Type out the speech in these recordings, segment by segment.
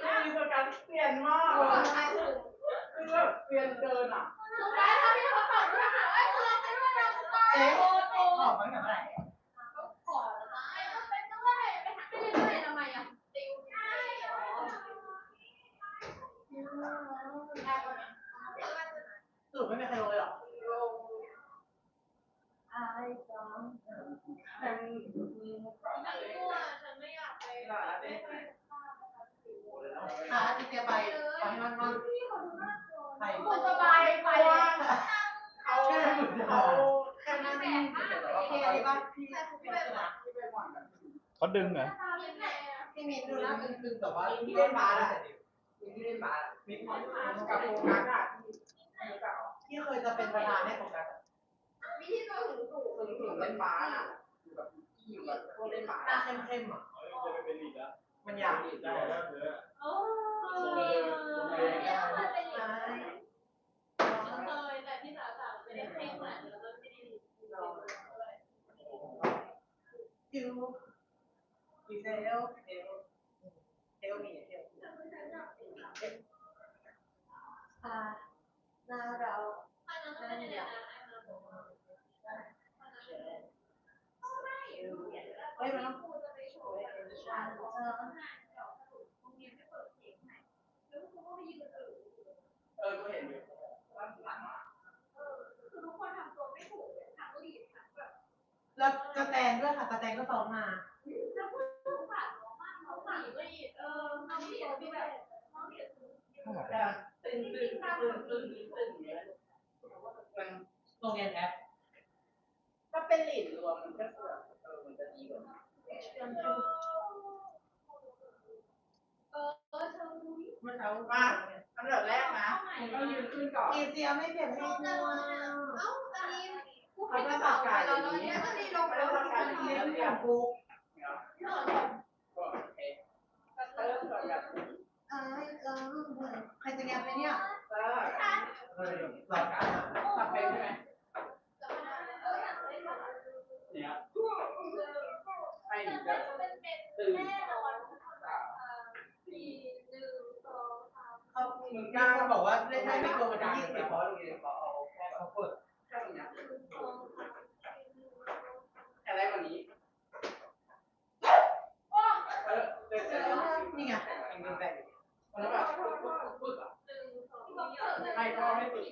เกียรติไม่มากมีประกันเปลี่ยนมากเลยคือแบบเปลี่ยนเกินอะสุดท้ายถ้าพี่เขาตอบไม่หาไอ้คนเราเป็นว่าเราตายโอ้โหออกมาตั้งแต่เมื่อไหร่ขอแล้วนะไอ้ก็เป็นด้วยไปหาไม่ได้ด้วยทำไมอะติวใช่หรอสรุปไม่มีใครลงเลยหรอแต่ฉันกลัวฉันไม่อยากไป เขาดึงเหรอตาเป็นไงอะพี่มีดูแล้วตึงๆแต่ว่าพี่เล่นบาสอะพี่เล่นบาสมีความกับโฟกัสอะพี่เคยจะเป็นประธานให้โฟกัสมีที่ตัวหูสูงถึงถึงเล่นบาสอะอยู่กับพี่อยู่กับพวกเล่นบาสหน้าเข้มๆอะจะไปเป็นลีดแล้วมันอยากได้แล้วเถอะโอ้ยเนี่ยมันเป็นอย่างนี้เคยแต่ที่สาวสาวไม่ได้เพ่งขนาดนี้แล้วก็ไม่ได้ดีด้วย คิวดีเซลเซลเซลมีเซลค่ะหน้า แล้วกระแตงด้วยค่ะกระแตงก็ซ้อมมาแล้วพูดถึงฝากน้องมากน้องฝากลีดเออน้องลีดคือแบบน้องลีดคือแต่ตึงตึงตึงตึงตึงเนี่ยมันโรงเรียนแอปถ้าเป็นหลีดรวมมันก็แบบเออมันจะดีกว่าเออเออเธอรู้เมื่อเช้าว่าอันดับแรกนะมึงต้องยืนขึ้นก่อนเอเชียไม่เปลี่ยนให้กูเอ้าอันนี้กูเขาให้จะกระตัเป๋าไปแล้วอย่างเนี่ยนี้ก็ดีลงเขาแล้วการอย่างนี้เรื่องกูเนอเขาเริ่มก่อนแบบเอ้ยเอใครจะแกไปเนี่ยหลักการตัดเป็นใช่ไหมเอออยากเล่นแบบเนี่ยให้ตื่นแบบเป็นเป็นแน่อนสี่หนึ่งสองสามเขามึงกล้าบอกว่าเล่นได้ไม่เกินวันยี่สิบเพราะโรงเรียนเขาเอาแค่เขาเปิดแค่ตรงนี้ สองสามสี่หนึ่งสองสาม แค่ได้วันนี้ โอ้ เออเดินเดินนี่ ไงเงินแบ่งมันแบบปึ๊กปึ๊กปึ๊กอะหนึ่งสองสามไม่ก็ไม่ปึ๊ก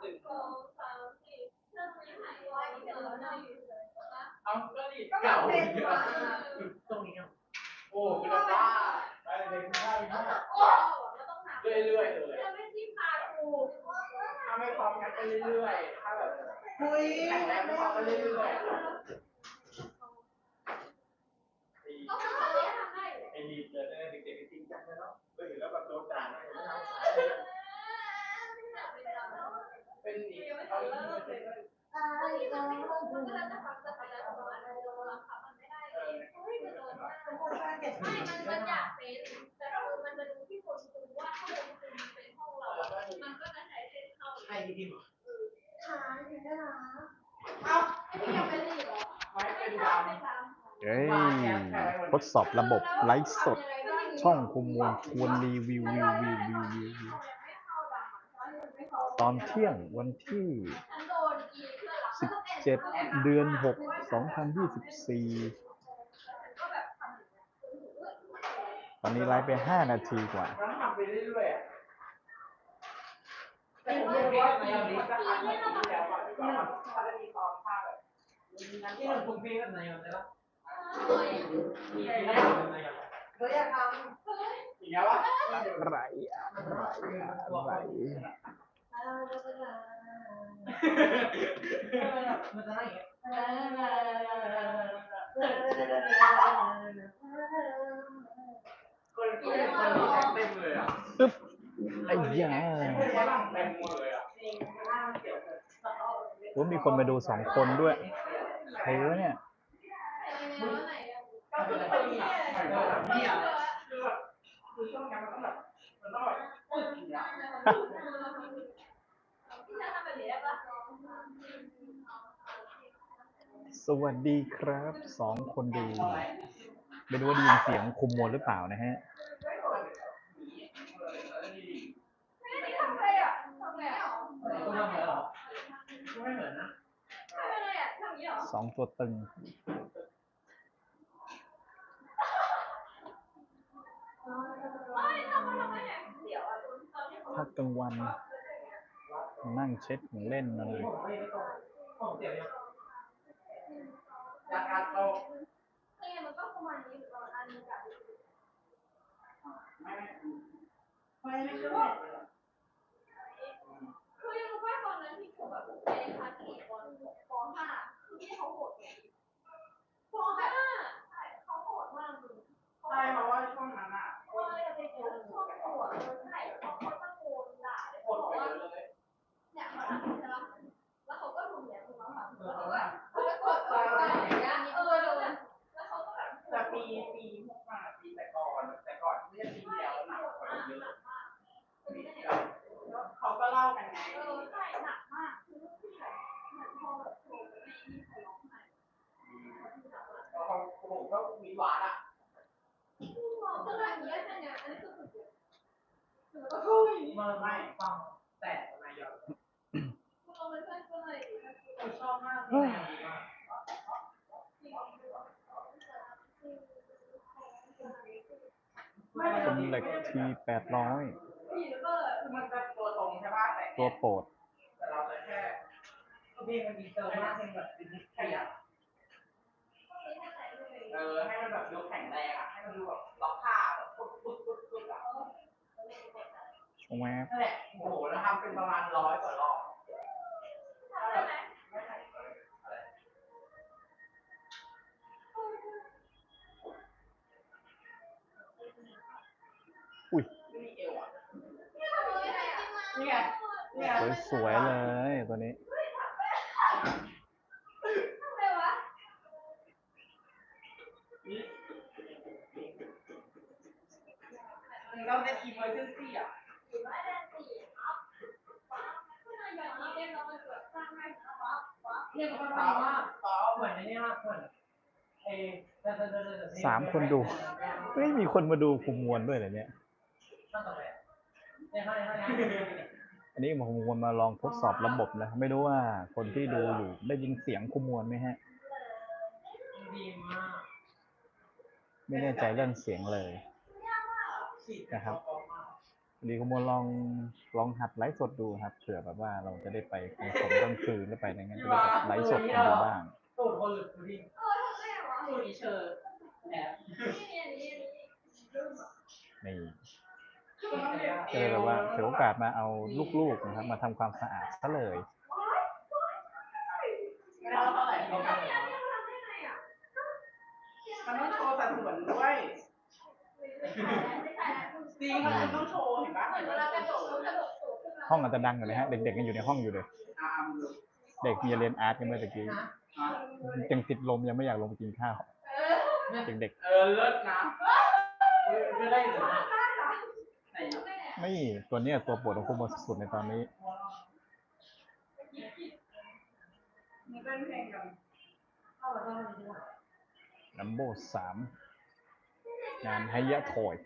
หนึ่งสองสามสี่เรื่องนี้หายไปเดี๋ยวเราจะอยๆเลยนะเอาก็ดีเก่าตรงนี้อะโอ้คุณบ้าได้เลยข้าวข้าวโอ้เราต้องหาเรื่อยๆเลยจะไม่ที่พากูถ้าไม่พร้อมกันไปเรื่อยๆถ้าแบบคุยแข่งแรงไม่พร้อมกันเรื่อยก็ทำได้ทำได้ไอ้ลีเลย ใช้เส้นเข้าใครที่พิมพ์ขาอยู่ได้หรอเอ้าไอ้ที่ยังเป็นลีดหรอไม่เป็นไม่ดาวทำไม่ทำเฮ้ยทดสอบระบบไลฟ์สด ช่องคุมมวลชวนรีวิววิววิววิววิว ตอนเที่ยงวันที่ 17 เดือน 6 2024 ตอนนี้ไลฟ์ไปห้านาทีกว่าไรอะไรอะไรอะไร มันจะนั่งอย่างเงี้ยคนคนเต็มเลยอะไอ้ยาเต็มหมดเลยอะโอ้มีคนมาดูสองคนด้วย ใครวะเนี่ย ก็คือเป็นแบบแบบนี้อะคือแบบคือช่วงนี้มันต้องแบบมันต้องแบบอึดอย่างเงี้ย สวัสดีครับสองคนดู ไม่รู้ว่าด้ยิเสียงคุมมวลหรือเปล่านะฮะ สองตัวตึง พักกลางวัน นั่งเช็ดของเล่นอะไร ผม ชอบมากเลยมากคนเหล็กทีแปดร้อยผีหรือเปล่าคือมันจะตัวตรงใช่ป่ะแต่ตัวโปรดแต่เราจะแค่เพลงมันดีเซอร์มากเพลงแบบเป็นนิสัยอะเออให้มันแบบดูแข็งแรงอะให้มันดูแบบล็อกผ้าแบบปุ๊บปุ๊บปุ๊บปุ๊บอะแวบนั่นแหละโอ้โหแล้วทำเป็นประมาณร้อยกว่ารอบ สวยๆเลยตัวนี้ทำไงวะเราจะทีมเมอร์เจนซี่อะอยู่บ้านแดนสี่ครับขึ้นมาอย่างนี้เล่นแล้วมันเกิดสร้างให้ปั๊บปั๊บเนี่ยมันก็ดีมากเหมือนในนี้มากเหมือนเอสามคนดูเฮ้ยมีคนมาดูคุมมวลด้วยเหรอเนี่ย ตั้งแต่เนี่ยให้ให้อันนี้ผมควรมาลองทดสอบระบบนะไม่รู้ว่าคนที่ดูอยู่ได้ยินเสียงคุมมวลไหมฮะดีมากไม่แน่ใจเรื่องเสียงเลยนะครับพอดีคุมมวลลองลองหัดไลฟ์สดดูครับเผื่อแบบว่าเราจะได้ไปคอนผมกลางคืนแล้วไปอะไรเงี้ยจะได้แบบไลฟ์สดกันดูบ้างตูดคน ก็เลยแบบว่าถือโอกาสมาเอาลูกๆนะครับ มาทำความสะอาดซะเลยไม่ได้เท่าไหร่เขาทำยังไงทำได้ไงอะมันต้องโชว์สัดส่วนด้วยไม่ใช่ไม่ใช่จริงมันต้องโชว์เห็นปะเหมือนเวลากระโดดกระโดดสูงขึ้นมาห้องอาจจะดังอยู่เลยฮะ เด็กๆยังอยู่ในห้องอยู่เลยอ่าเด็กมีเรียนอาร์ตกันเมื่อตะกี้นะยังติดลมยังไม่อยากลงไปกินข้าวเออเด็กเออเลิศนะไม่ได้หรือได้เหรอไหน ไม่ตัวเนี้ยตัวโปรดของคุมมวลสุดในตอนนี้ ลัมโบสามงานไฮยะถอย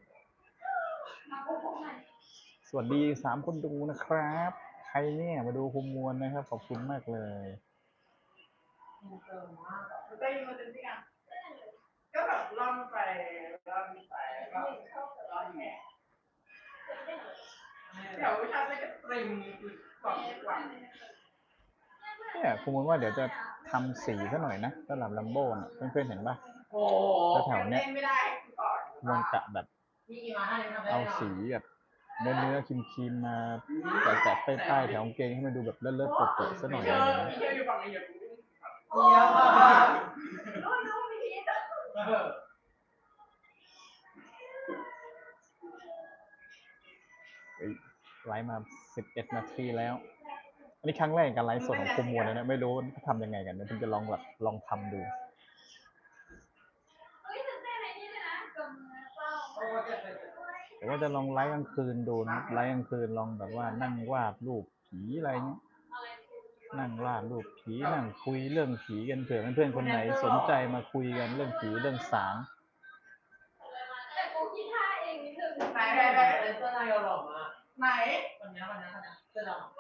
สวัสดีสามคนดูนะครับ ใครเนี่ยมาดูคุมมวลนะครับ ขอบคุณมากเลยก็แบบล่อนไปล่อนไปก็ล่อนแหง เดี๋ยววิชาจะก็ตริมก่อนทุกวันเนี่ยคุณมนว่าเดี๋ยวจะทำสีซะหน่อยนะสำหรับลัมโบ้น่ะเพื่อนๆเห็นปะ โอ้แถวๆเนี้ยเล่นไม่ได้ก่อนมนกะแบบมีกี่มาให้ทำได้เอาหรอสีแบบเนื้อเนื้อครีมครีมๆมาแตะๆใต้ๆแถวกางเกงให้มันดูแบบเลิศๆเปิดๆซะหน่อยเยอะไรอะอย่างเงี้ยมีเยอะอยู่ฝั่งนี้เยอะเยี่ยมมากรู้รู้วิธีเออ ไลฟ์มาสิบเอ็ดนาทีแล้ว อันนี้ครั้งแรกการไลฟ์สดของคุมมวลเลยนะไม่รู้ทำยังไงกันเดี๋ยวผมจะลองแบบลองทำดูเฮ้ยตื่นเต้นในนี้เลยนะกำมือเปล่าโอ้เจ็บเลยเดี๋ยวว่าจะลองไลฟ์กลางคืนดูนะไลฟ์กลางคืนลองแบบว่านั่งวาดรูปผีอะไรเงี้ยนั่งวาดรูปผีนั่งคุยเรื่องผีกันเผื่อเพื่อนๆคนไหนสนใจมาคุยกันเรื่องผีเรื่องสางแต่กูคิดท่าเองนิดนึงไหนไหนไหนเเสื้อนายหล่อมา ไหนวันนี้วันนี้วันนี้เสื้อดำ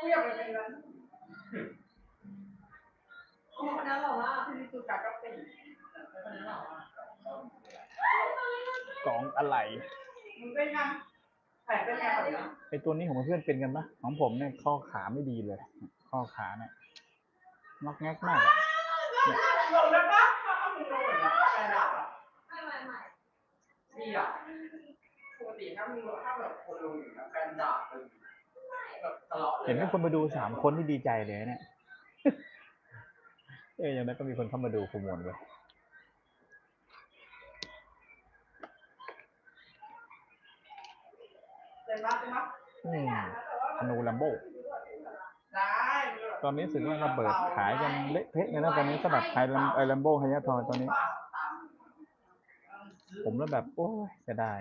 กูอยากไปเป็นนั้นโอ้วันนี้หล่อมากที่สุดกับปีวันนี้หล่อมากกองอะไรมึงเป็นยังไหนเป็นยังไงไอตัวนี้ของเพื่อนๆเป็นกันปะของผมเนี่ยข้อขาไม่ดีเลย ข้อขาเนี่ยงอกแงกมากอะลงแล้วปะเอามึงลงเหมือนกันกระดาษไม่ไม่ไม่นี่อะปก ติถ้ามึงถ้าแบบคนลงอย่างนี้แฟนด่าตึงแบบทะเลาะเลยเห็นมีคนมาดูสามคนที่ดีใจเลยเนี่ย เอ้ยอย่างนั้นก็มีคนเข้ามาดูขมวลเลยเต็มปะเต็มปะอืมธนูลัมโบได้ตอนนี้รู้สึกว่าระเบิดขายกันเละเทะเลยนะตอนนี้สำหรับขายลัมไอลัมโบไฮยะทอยตอนนี้ ผมแล้วแบบ โอ้ยเสียดาย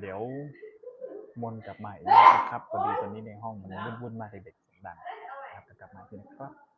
เดี๋ยวมนกลับมาอีกนะครับพอดีตอนนี้ในห้องมันวุ่นๆมากเด็กๆเสียงดังนะครับกลับมาทีนะครับ